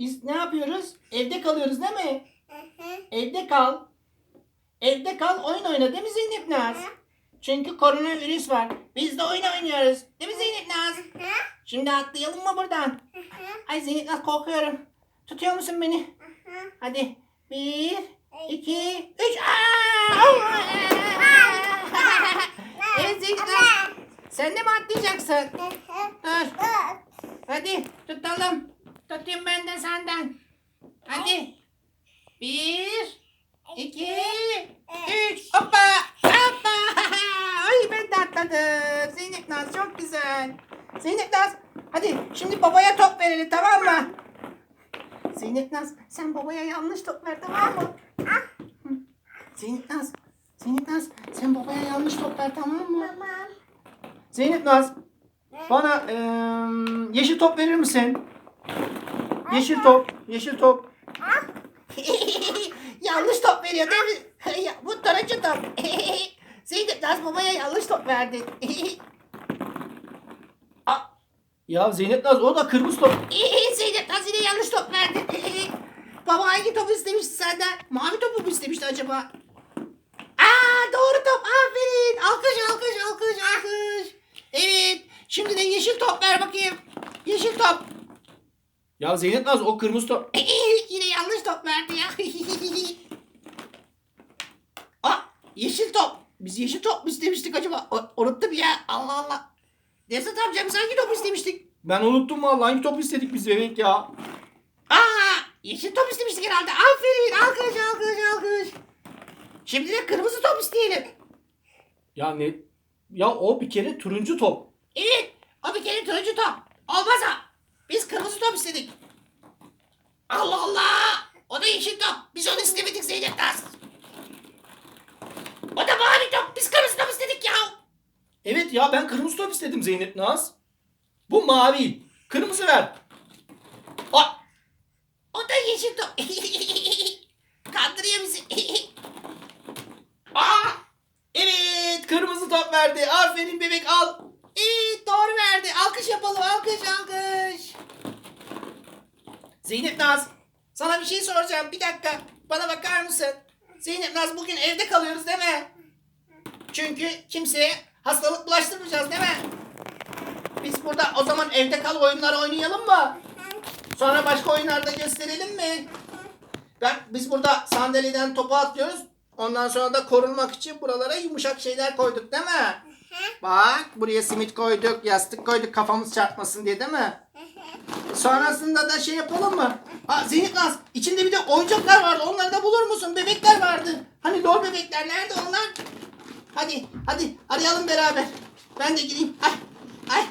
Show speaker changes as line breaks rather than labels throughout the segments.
biz ne yapıyoruz? Evde kalıyoruz değil mi? Evde kal. Evde kal oyun oyna değil mi Zeynep Naz? Çünkü koronavirüs var. Biz de oyun oynuyoruz. Değil mi Zeynep Naz? Şimdi atlayalım mı buradan? Ay Zeynep Naz korkuyorum. Tutuyor musun beni? Hadi. Bir, iki, üç. Evet Zeynep Naz. Sen de mi atlayacaksın? Dur. Hadi tutalım. Tutayım ben de senden. Hadi. Bir, iki, üç. Hoppa. Hoppa. Ay ben de atladım. Zeynep Naz çok güzel. Zeynep Naz hadi şimdi babaya top verelim tamam mı? Zeynep Naz sen babaya yanlış top ver tamam mı? Hı. Zeynep Naz. Zeynep Naz sen babaya yanlış top ver tamam mı? Zeynep Naz bana eee, yeşil top verir misin? Yeşil top, yeşil top. yanlış top veriyor değil mi? Bu turuncu top. Zeynep Naz babaya yanlış top verdi. Aa, ya Zeynep Naz o da kırmızı top. Zeynep Naz yine yanlış top verdi. Baba hangi topu istemişti senden? Mavi topu mu istemişti acaba? Aa doğru top aferin. Alkış alkış alkış. Evet. Şimdi de yeşil top ver bakayım. Yeşil top. Ya Zeynep Naz o kırmızı top. Yine yanlış top verdi ya. Aa yeşil top. Biz yeşil top mu istemiştik acaba? O, unuttum ya. Allah Allah. Nevzat amca biz hangi top istemiştik?
Ben unuttum vallahi hangi top istedik biz bebek ya.
Aa yeşil top istemiştik herhalde. Aferin. Alkış alkış alkış. Şimdi de kırmızı top isteyelim.
Ya ne? Ya o bir kere turuncu top.
Evet. O bir kere turuncu top. Olmaz ha. Biz kırmızı top istedik. Allah Allah. O da yeşil top. Biz onu istemedik Zeynep Naz. O da mavi top. Biz kırmızı top istedik ya.
Evet ya ben kırmızı top istedim Zeynep Naz. Bu mavi. Kırmızı ver. Aa,
O da yeşil top. Kandırıyor bizi.
aa, evet kırmızı top verdi. Aferin bebek al.
evet doğru verdi. Alkış yapalım. Alkış alkış. Zeynep Naz. Sana bir şey soracağım. Bir dakika. Bana bakar mısın? Zeynep Naz bugün evde kalıyoruz değil mi? Çünkü kimseye hastalık bulaştırmayacağız değil mi? Biz burada o zaman evde kal oyunları oynayalım mı? Sonra başka oyunlarda gösterelim mi? Bak biz burada sandalyeden topu atlıyoruz. Ondan sonra da korunmak için buralara yumuşak şeyler koyduk değil mi? Bak buraya simit koyduk, yastık koyduk kafamız çarpmasın diye değil mi? Sonrasında da şey yapalım mı? Aa Naz içinde bir de oyuncaklar vardı. Onları da bulur musun? Bebekler vardı. Hani lor bebekler nerede onlar? Hadi hadi arayalım beraber. Ben de gireyim. Ay ay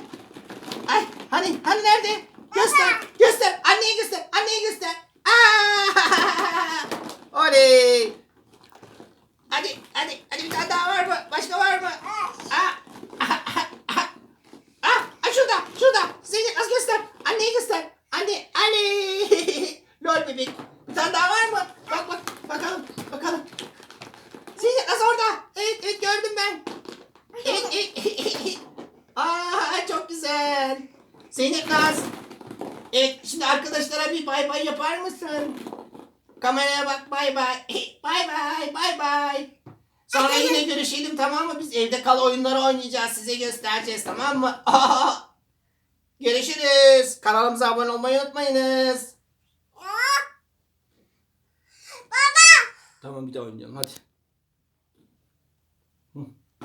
ay hani hani nerede? Göster göster anneye göster anneye göster. Aa! Oley. Hadi hadi hadi bir tane daha var mı? Başka var mı? Aa! Ah, ah şurada, şurada. Zeynep az göster. Anneye göster. Anne, anne. Lol bebek. Bir tane daha var mı? Bak bak, bakalım, bakalım. Zeynep az orada. Evet, evet gördüm ben. Evet, evet. Aa, çok güzel. Zeynep Naz. Evet, şimdi arkadaşlara bir bay bay yapar mısın? Kameraya bak, bay bay. Bay bay, bay bay. Sonra yine görüşelim tamam mı? Biz evde kal oyunları oynayacağız. Size göstereceğiz tamam mı? Görüşürüz. Kanalımıza abone olmayı unutmayınız.
Tamam bir daha oynayalım hadi.